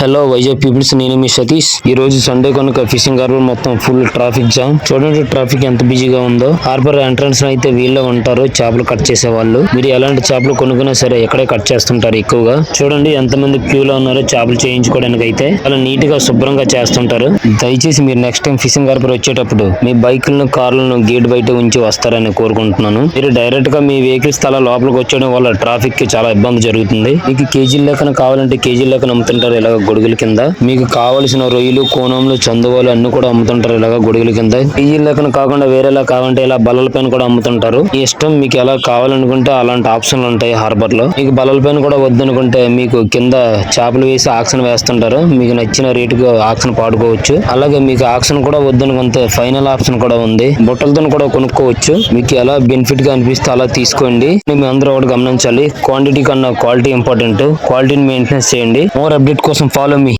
Hello Vizag peoples నేను మీ సతీష్ ఈ రోజు సండే కనుక ఫిషింగ్ హార్బర్ మొత్తం ఫుల్ ట్రాఫిక్ జామ్ చూడండి ట్రాఫిక్ ఎంత బిజీగా ఉందో. హార్బర్ ఎంట్రన్స్ అయితే వీళ్ళే ఉంటారు చేపలు కట్ చేసే వాళ్ళు మీరు ఎలాంటి చేపలు కొనుక్కున్నా సరే ఎక్కడే కట్ చేస్తుంటారు ఎక్కువగా. చూడండి ఎంత మంది ఉన్నారో చేపలు చేయించుకోవడానికి అయితే. చాలా నీట్గా శుభ్రంగా చేస్తుంటారు. దయచేసి మీరు నెక్స్ట్ టైం ఫిషింగ్ హార్బర్ వచ్చేటప్పుడు మీ బైకులను కార్లను గేట్ బయట ఉంచి వస్తారని కోరుకుంటున్నాను. మీరు డైరెక్ట్గా మీ వెహికల్స్ తల లోపలికి వచ్చేయడం వల్ల ట్రాఫిక్కి చాలా ఇబ్బంది జరుగుతుంది. మీకు కేజీ లెక్కన కావాలంటే కేజీ లెక్కన అమ్ముతుంటారు ఇలాగ గొడుగుల కింద. మీకు కావలసిన రొయ్యలు కోనంలు చందువాలు అన్ని కూడా అమ్ముతుంటారు ఇలాగ గొడుగుల కింద. కేజీ లెక్కన కాకుండా వేరేలా కావాలంటే ఇలా బల్లల పైన కూడా అమ్ముతుంటారు. మీ ఇష్టం మీకు ఎలా కావాలనుకుంటే అలాంటి ఆప్షన్లు ఉంటాయి హార్బర్లో మీకు బల్లల పైన కూడా వద్దనుకుంటే మీకు కింద చేపలు వేసి ఆక్షన్ వేస్తుంటారు. మీకు నచ్చిన రేటుకు ఆక్షన్ పాడుకోవచ్చు. అలాగే మీకు ఆక్షన్ కూడా వద్దనుకుంటే ఫైనల్ ఆప్షన్ కూడా ఉంది. బుట్టలతో కూడా కొనుక్కోవచ్చు. మీకు ఎలా బెనిఫిట్గా అనిపిస్తే అలా తీసుకోండి. మేము అందరూ ఒకటి గమనించాలి. క్వాంటిటీ కన్నా క్వాలిటీ ఇంపార్టెంట్. క్వాలిటీని మెయింటెనెన్స్ చేయండి. మోర్ అప్డేట్ కోసం ఫాలో మీ